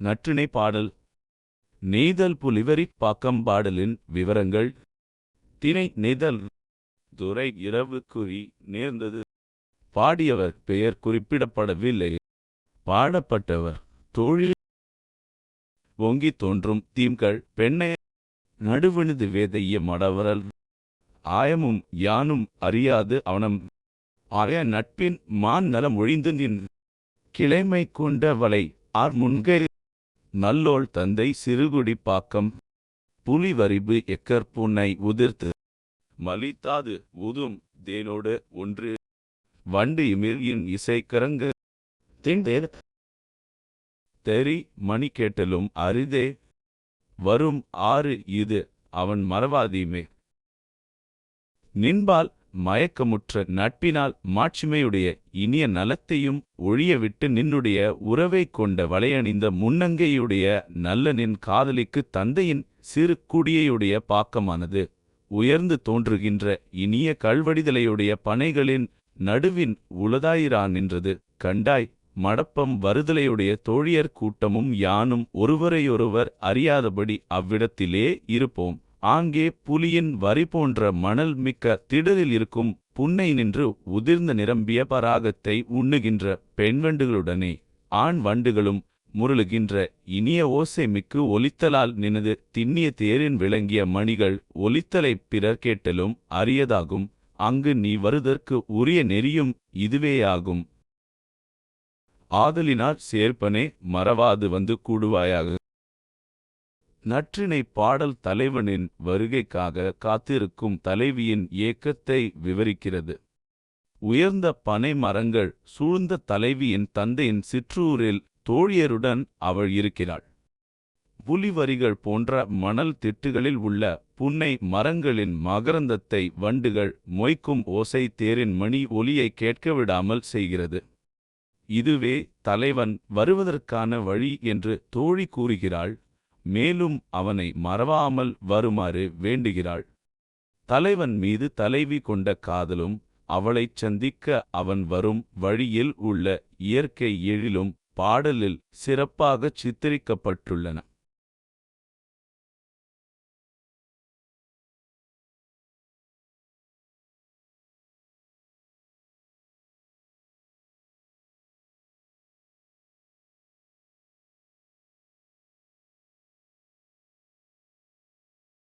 நற்றிணை பாடல். நெய்தல் புலிவரி பாக்கம் பாடலின் விவரங்கள். திணை நெய்தல். துரை இரவு குறி நேர்ந்தது. பாடியவர் பெயர் குறிப்பிடப்படவில்லை. பாடப்பட்டவர் தொழில். ஓங்கித் தோன்றும் தீம்கள் பெண்ணை. நடுவினது வேதைய மடவரல். ஆயமும் யானும் அறியாது அவனம். ஆய நட்பின் மான் நலம் ஒழிந்து நின். கிளைமை கொண்டவளை ஆர் முன்கை. நல்லோள் தந்தை சிறுகுடி பாக்கம். புலிவரிபு எக்கர் புன்னை உதிர்த்து. மலித்தாது உதும் தேனோடு ஒன்று. வண்டு இமிர்யின் இசை கரங்கு திண்டேர் தெரி மணி கேட்டலும் அரிதே. வரும் ஆறு இது அவன் மறவாதீமே. நின்பால் மயக்கமுற்ற நட்பினால் மாட்சிமையுடைய இனிய நலத்தையும் ஒழியவிட்டு நின்னுடைய உறவை கொண்ட வளையணிந்த முன்னங்கையுடைய நல்ல நின் காதலிக்கு தந்தையின் சிறு குடியையுடைய பாக்கமானது. உயர்ந்து தோன்றுகின்ற இனிய கல்வடிதலையுடைய பனைகளின் நடுவின் உளதாயிரா நின்றது. கண்டாய் மடப்பம் வருதலையுடைய தோழியர் கூட்டமும் யானும் ஒருவரையொருவர் அறியாதபடி அவ்விடத்திலே இருப்போம். ஆங்கே புலியின் வரி போன்ற மணல் மிக்க திடலில் இருக்கும் புன்னை நின்று உதிர்ந்த நிரம்பிய பராகத்தை உண்ணுகின்ற பெண்வண்டுகளுடனே ஆண் வண்டுகளும் முருளுகின்ற இனிய ஓசை மிக்கு ஒலித்தலால் நினது திண்ணிய தேரின் விளங்கிய மணிகள் ஒலித்தலைப் பிறர் கேட்டலும் அரியதாகும். அங்கு நீ வருதற்கு உரிய நெறியும் இதுவேயாகும். ஆதலினால் சேர்ப்பனே மறவாது வந்து கூடுவாயாக. நற்றினை பாடல் தலைவனின் வருகைக்காக காத்திருக்கும் தலைவியின் ஏக்கத்தை விவரிக்கிறது. உயர்ந்த பனை மரங்கள் சூழ்ந்த தலைவியின் தந்தையின் சிற்றூரில் தோழியருடன் அவள் இருக்கிறாள். புலிவரிகள் போன்ற மணல் திட்டுகளில் உள்ள புன்னை மரங்களின் மகரந்தத்தை வண்டுகள் மொய்க்கும் ஓசை தேரின் மணி ஒலியை கேட்க விடாமல் செய்கிறது. இதுவே தலைவன் வருவதற்கான வழி என்று தோழி கூறுகிறாள். மேலும் அவனை மறவாமல் வருமாறு வேண்டுகிறாள். தலைவன் மீது தலைவி கொண்ட காதலும் அவளைச் சந்திக்க அவன் வரும் வழியில் உள்ள இயற்கை எழிலும் பாடலில் சிறப்பாகச் சித்தரிக்கப்பட்டுள்ளன.